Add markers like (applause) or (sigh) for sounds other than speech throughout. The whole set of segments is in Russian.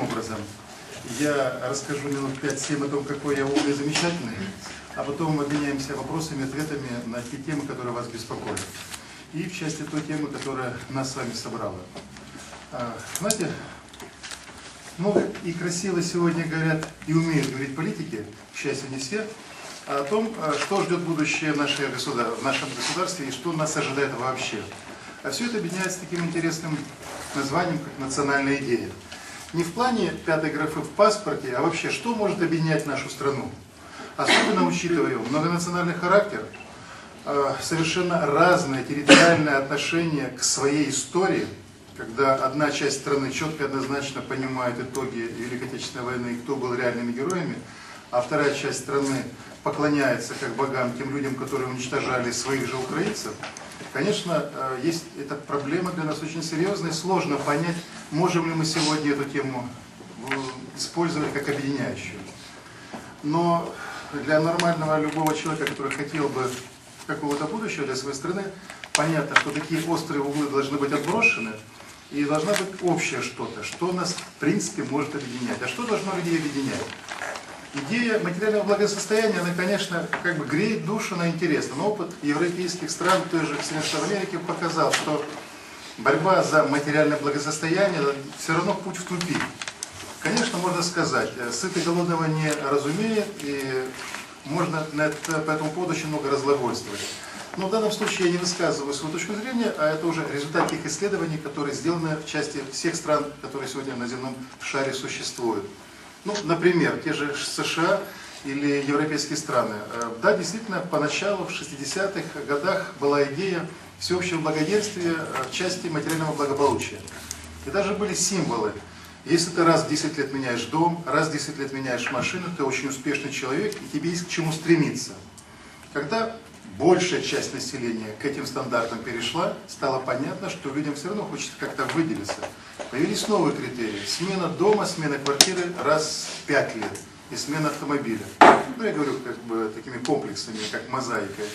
образом. Я расскажу минут 5-7 о том, какой я умный и замечательный, а потом обменяемся вопросами и ответами на те темы, которые вас беспокоят. И в части той темы, которая нас с вами собрала. А, Знаете, много и красиво сегодня говорят и умеют говорить политики, к счастью, не все, о том, а, что ждет будущее нашей государ- в нашем государстве и что нас ожидает вообще. А все это объединяется таким интересным названием, как национальная идея. Не в плане пятой графы в паспорте, а вообще, что может объединять нашу страну? Особенно учитывая многонациональный характер, э, совершенно разное территориальное отношение к своей истории, когда одна часть страны четко и однозначно понимает итоги Великой Отечественной войны и кто был реальными героями, а вторая часть страны поклоняется как богам тем людям, которые уничтожали своих же украинцев, конечно, э, есть эта проблема для нас очень серьезная, сложно понять, можем ли мы сегодня эту тему э, использовать как объединяющую. Но для нормального любого человека, который хотел бы какого-то будущего для своей страны, понятно, что такие острые углы должны быть отброшены, и должна быть общее что-то, что нас в принципе может объединять. А что должно людей объединять? Идея материального благосостояния, она, конечно, как бы греет душу, она интересна. Но опыт европейских стран, той же Штатов Америки показал, что борьба за материальное благосостояние все равно путь в тупик. Конечно, можно сказать, э, сытый голодного не разумеет, и можно на это, по этому поводу очень много разглагольствовать. Но в данном случае я не высказываю свою точку зрения, а это уже результат тех исследований, которые сделаны в части всех стран, которые сегодня на земном шаре существуют. Ну, например, те же США или европейские страны. Э, Да, действительно, поначалу, в 60-х годах была идея всеобщего благоденствия э, в части материального благополучия. И даже были символы. Если ты раз в 10 лет меняешь дом, раз в 10 лет меняешь машину, ты очень успешный человек, и тебе есть к чему стремиться. Когда большая часть населения к этим стандартам перешла, стало понятно, что людям все равно хочется как-то выделиться. Появились новые критерии. Смена дома, смена квартиры раз в 5 лет. И смена автомобиля. Ну, я говорю как бы такими комплексами, как мозаикой.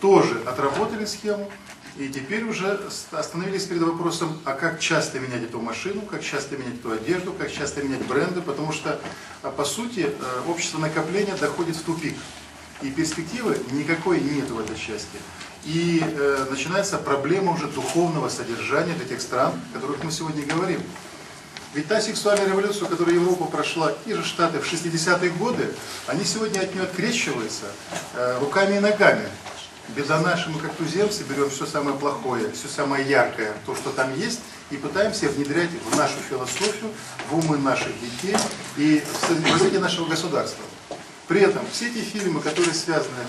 Тоже отработали схему. И теперь уже остановились перед вопросом, а как часто менять эту машину, как часто менять эту одежду, как часто менять бренды, потому что, а, по сути, э, общество накопления доходит в тупик. И перспективы никакой нет в этой части. И э, начинается проблема уже духовного содержания для тех стран, о которых мы сегодня говорим. Ведь та сексуальная революция, которую Европа прошла, и же Штаты в 60-е годы, они сегодня от нее открещиваются э, руками и ногами. Беда наша, мы как туземцы берем все самое плохое, все самое яркое, то, что там есть, и пытаемся внедрять в нашу философию, в умы наших детей и в развитие нашего государства. При этом все эти фильмы, которые связаны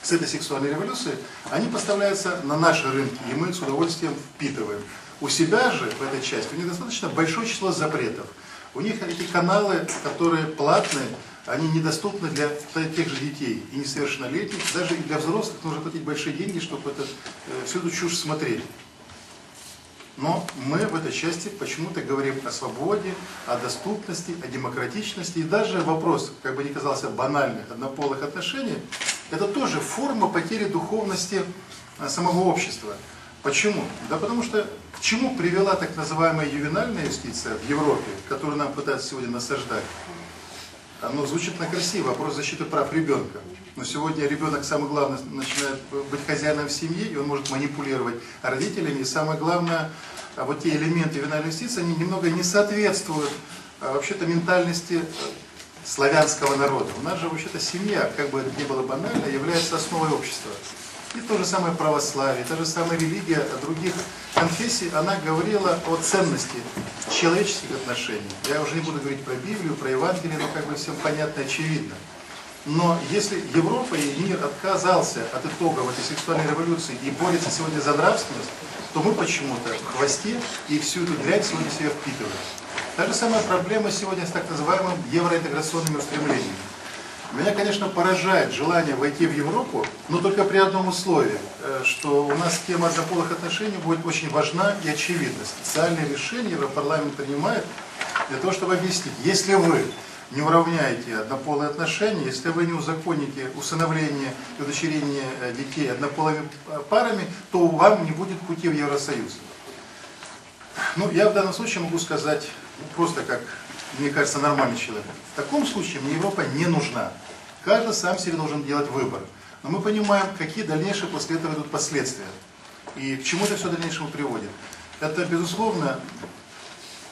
с этой сексуальной революцией, они поставляются на наши рынки, и мы с удовольствием впитываем. У себя же, в этой части, у них достаточно большое число запретов. У них эти каналы, которые платные, они недоступны для тех же детей и несовершеннолетних. Даже и для взрослых нужно платить большие деньги, чтобы это, э, всю эту чушь смотреть. Но мы в этой части почему-то говорим о свободе, о доступности, о демократичности. И даже вопрос, как бы ни казался банальных однополых отношений, это тоже форма потери духовности а, самого общества. Почему? Да потому что к чему привела так называемая ювенальная юстиция в Европе, которую нам пытаются сегодня насаждать? Оно звучит на красиво, вопрос защиты прав ребенка. Но сегодня ребенок, самое главное, начинает быть хозяином в семье, и он может манипулировать родителями. И самое главное, а вот те элементы ювенальной юстиции, они немного не соответствуют а, вообще-то ментальности э, славянского народа. У нас же вообще-то семья, как бы это ни было банально, является основой общества. И то же самое православие, та же самая религия других конфессий, она говорила о ценности человеческих отношений. Я уже не буду говорить про Библию, про Евангелие, но как бы всем понятно, очевидно. Но если Европа и мир отказался от итогов этой сексуальной революции и борется сегодня за нравственность, то мы почему-то в хвосте и всю эту дрянь сегодня себе впитываем. Та же самая проблема сегодня с так называемыми евроинтеграционными устремлениями. Меня, конечно, поражает желание войти в Европу, но только при одном условии, э, что у нас тема однополых отношений будет очень важна и очевидна. Специальные решения Европарламент принимает для того, чтобы объяснить, если вы не уравняете однополые отношения, если вы не узаконите усыновление и удочерение э, детей однополыми э, парами, то вам не будет пути в Евросоюз. Ну, я в данном случае могу сказать ну, просто как, мне кажется, нормальный человек. В таком случае мне Европа не нужна. Каждый сам себе должен делать выбор. Но мы понимаем, какие дальнейшие после этого идут последствия. И к чему это все в дальнейшем приводит. Это, безусловно,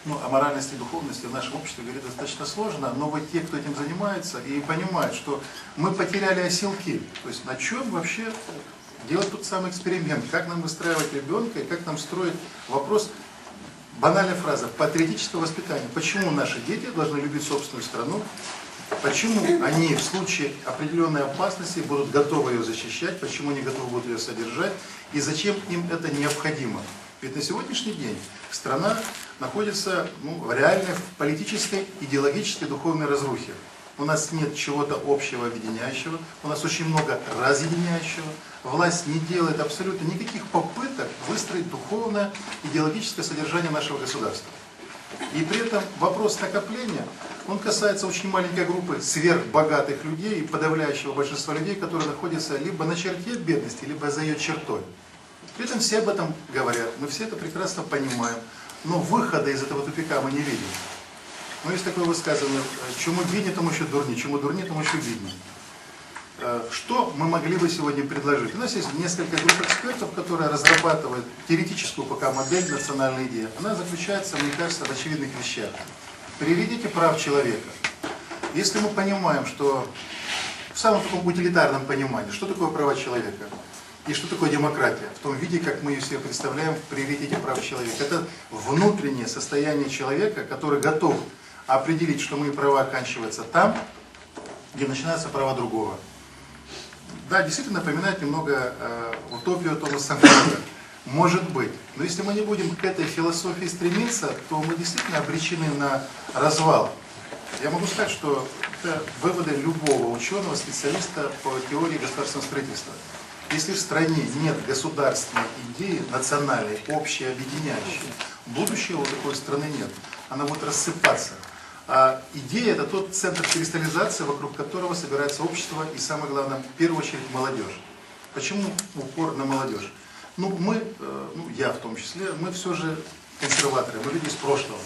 ну, о моральности и духовности в нашем обществе говорить достаточно сложно, но вот те, кто этим занимается и понимают, что мы потеряли оселки, то есть на чем вообще делать тот самый эксперимент, как нам выстраивать ребенка и как нам строить вопрос, банальная фраза, патриотического воспитания. Почему наши дети должны любить собственную страну, Почему они в случае определенной опасности будут готовы ее защищать, почему они готовы будут ее содержать и зачем им это необходимо. Ведь на сегодняшний день страна находится ну, в реальной политической, идеологической, духовной разрухе. У нас нет чего-то общего, объединяющего, у нас очень много разъединяющего. Власть не делает абсолютно никаких попыток выстроить духовное, идеологическое содержание нашего государства. И при этом вопрос накопления, он касается очень маленькой группы сверхбогатых людей, подавляющего большинства людей, которые находятся либо на черте бедности, либо за ее чертой. При этом все об этом говорят, мы все это прекрасно понимаем, но выхода из этого тупика мы не видим. Но есть такое высказывание, чему виднее, тому еще дурнее, чему дурнее, тому еще виднее. Э, что мы могли бы сегодня предложить? У нас есть несколько групп экспертов, которые разрабатывают теоретическую пока модель национальной идеи. Она заключается, мне кажется, в очевидных вещах. Приведите прав человека. Если мы понимаем, что в самом таком утилитарном понимании, что такое права человека, и что такое демократия? В том виде, как мы ее себе представляем в приоритете прав человека. Это внутреннее состояние человека, который готов определить, что мои права оканчиваются там, где начинаются права другого. Да, действительно напоминает немного э, утопию Томаса Мэнда. Может быть. Но если мы не будем к этой философии стремиться, то мы действительно обречены на развал. Я могу сказать, что это выводы любого ученого, специалиста по теории государственного строительства. Если в стране нет государственной идеи, национальной, общей, объединяющей, будущего у такой страны нет. Она будет рассыпаться. А идея – это тот центр кристаллизации, вокруг которого собирается общество и, самое главное, в первую очередь, молодежь. Почему упор на молодежь? Ну, мы, э, ну, я в том числе, мы все же консерваторы, мы люди из прошлого.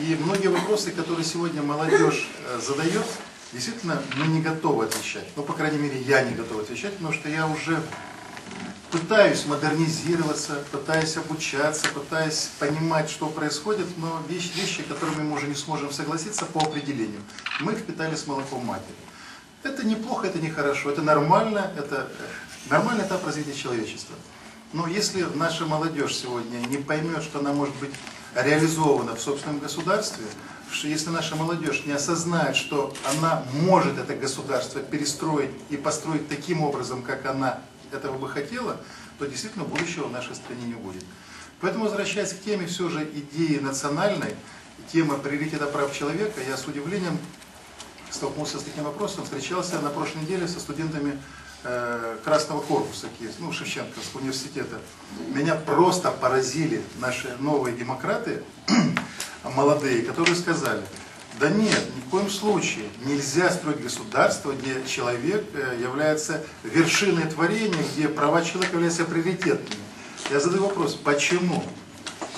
И многие вопросы, которые сегодня молодежь э, задает, действительно мы не готовы отвечать. Ну, по крайней мере, я не готов отвечать, потому что я уже пытаюсь модернизироваться, пытаюсь обучаться, пытаюсь понимать, что происходит, но вещи, вещи, которыми мы уже не сможем согласиться по определению, мы впитали с молоком матери. Это неплохо, это нехорошо, это нормально, это нормальный этап развития человечества. Но если наша молодежь сегодня не поймет, что она может быть реализована в собственном государстве, что если наша молодежь не осознает, что она может это государство перестроить и построить таким образом, как она этого бы хотела, то действительно будущего в нашей стране не будет. Поэтому, возвращаясь к теме все же идеи национальной, тема приоритета прав человека, я с удивлением столкнулся с таким вопросом, встречался на прошлой неделе со студентами э, Красного корпуса, ну, Шевченковского университета. Меня просто поразили наши новые демократы, молодые, которые сказали, да нет, ни в коем случае нельзя строить государство, где человек э, является вершиной творения, где права человека являются приоритетными. Я задаю вопрос, почему?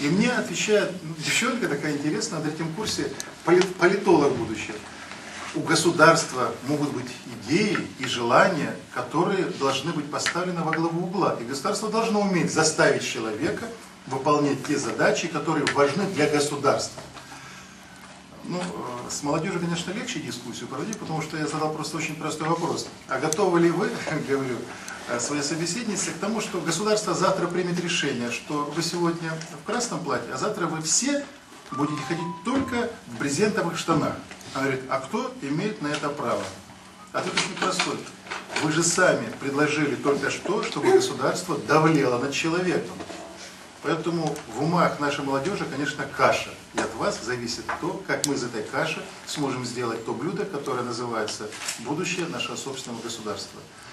И мне отвечает девчонка такая интересная на третьем курсе, политолог будущего. У государства могут быть идеи и желания, которые должны быть поставлены во главу угла. И государство должно уметь заставить человека выполнять те задачи, которые важны для государства. Ну, э, с молодежью, конечно, легче дискуссию проводить, потому что я задал просто очень простой вопрос. А готовы ли вы, (laughs) говорю, э, своей собеседнице к тому, что государство завтра примет решение, что вы сегодня в красном платье, а завтра вы все будете ходить только в брезентовых штанах. Она говорит, а кто имеет на это право? Ответ очень простой. Вы же сами предложили только что, чтобы государство давлело над человеком. Поэтому в умах нашей молодежи, конечно, каша. И от вас зависит то, как мы из этой каши сможем сделать то блюдо, которое называется будущее нашего собственного государства.